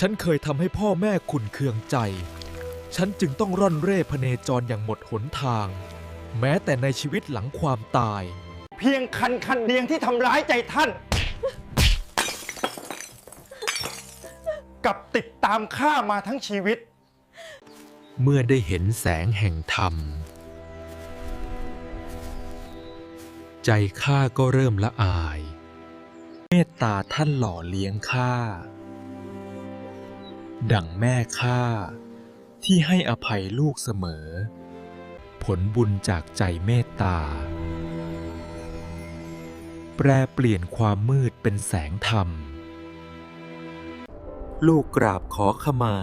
ฉันเคยทำให้พ่อแม่ขุนเคืองใจ ฉันจึงต้องร่อนเร่พเนจรอย่างหมดหนทาง แม้แต่ในชีวิตหลังความตาย เพียงคันคันเดียงที่ทำร้ายใจท่าน กับติดตามข้ามาทั้งชีวิต เมื่อได้เห็นแสงแห่งธรรม ใจข้าก็เริ่มละอาย เมตตาท่านหล่อเลี้ยงข้า ดั่งแม่ข้าที่ให้อภัยลูกเสมอ ผลบุญจากใจเมตตา แปรเปลี่ยนความมืดเป็นแสงธรรม ลูกกราบขอขมา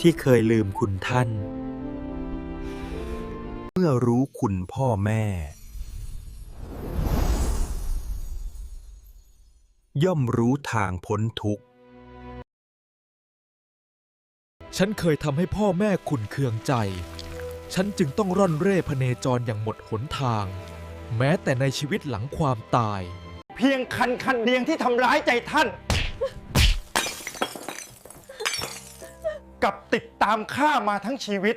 ที่เคยลืมคุณท่าน เมื่อรู้คุณพ่อแม่ ย่อมรู้ทางพ้นทุกข์ ฉันเคยทำให้พ่อแม่ขุนเคืองใจ ฉันจึงต้องร่อนเร่พเนจรอย่างหมดหนทาง แม้แต่ในชีวิตหลังความตาย เพียงคันคันเดียงที่ทำร้ายใจท่าน กับติดตามข้ามาทั้งชีวิต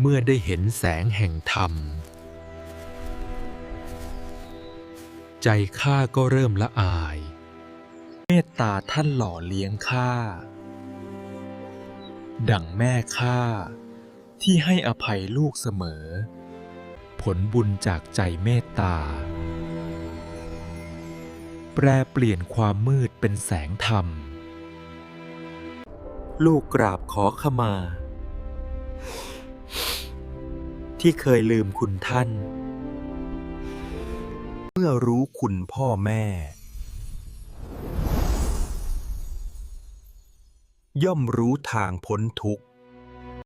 เมื่อได้เห็นแสงแห่งธรรม ใจข้าก็เริ่มละอาย เมตตาท่านหล่อเลี้ยงข้า ดั่งแม่ข้าที่ให้อภัยลูกเสมอ ผลบุญจากใจเมตตา แปรเปลี่ยนความมืดเป็นแสงธรรม ลูกกราบขอขมา ที่เคยลืมคุณท่าน เมื่อรู้คุณพ่อแม่ ย่อมรู้ทางพ้นทุกข์